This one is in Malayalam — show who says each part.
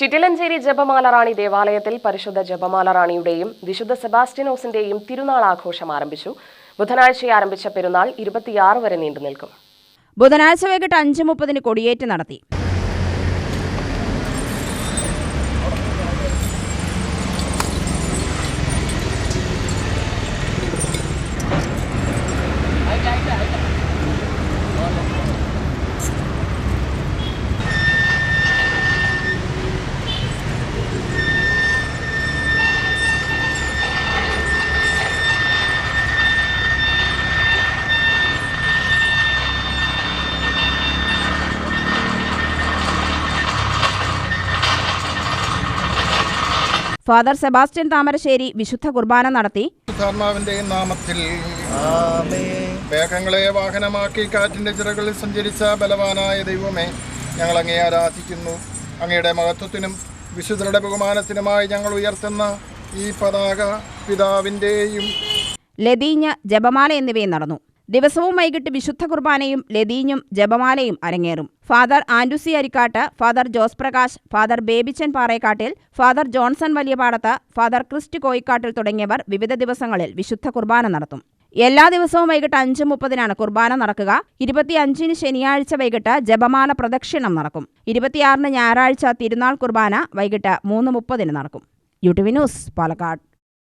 Speaker 1: ചിറ്റിലഞ്ചേരി ജപമാല റാണി ദേവാലയത്തിൽ പരിശുദ്ധ ജപമാല റാണിയുടെയും വിശുദ്ധ സെബാസ്റ്റിനോസിന്റെയും തിരുനാൾ ആഘോഷം ആരംഭിച്ചു. ബുധനാഴ്ച ആരംഭിച്ച പെരുന്നാൾ ഇരുപത്തിയാറ് വരെ നീണ്ടു നിൽക്കും
Speaker 2: ബുധനാഴ്ച വൈകിട്ട് അഞ്ച് മുപ്പതിന് കൊടിയേറ്റ് നടത്തി. ഫാദർ സെബാസ്റ്റ്യൻ താമരശ്ശേരി വിശുദ്ധ കുർബാന നടത്തി.
Speaker 3: നാമത്തിൽ മേഘങ്ങളെ വാഹനമാക്കി കാറ്റിന്റെ ചിറകളിൽ സഞ്ചരിച്ച ബലവാനായ ദൈവമേ ഞങ്ങൾ അങ്ങേ ആരാധിക്കുന്നു. അങ്ങയുടെ മഹത്വത്തിനും വിശുദ്ധരുടെ ബഹുമാനത്തിനുമായി ഞങ്ങൾ ഉയർത്തുന്ന ഈ പതാക പിതാവിന്റെയും
Speaker 2: ലതീഞ്ഞ ജപമാല എന്നിവയും നടന്നു. ദിവസവും വൈകിട്ട് വിശുദ്ധ കുർബാനയും ലതീഞ്ഞും ജപമാലയും അരങ്ങേറും. Father ആൻഡുസി Arikkat father Jose Prakash father Babychan Parekkattil father Johnson Valiyapadath father Christ Koyikkattil തുടങ്ങിയവർ വിവിധ ദിവസങ്ങളിൽ വിശുദ്ധ കുർബാന നടത്തും. എല്ലാ ദിവസവും വൈകിട്ട് അഞ്ച് മുപ്പതിനാണ് കുർബാന നടക്കുക. ഇരുപത്തിയഞ്ചിന് ശനിയാഴ്ച വൈകിട്ട് ജപമാല പ്രദക്ഷിണം നടക്കും. ഇരുപത്തിയാറിന് ഞായറാഴ്ച തിരുനാൾ കുർബാന വൈകിട്ട് മൂന്ന് മുപ്പതിന് നടക്കും. U T V news Palakkad.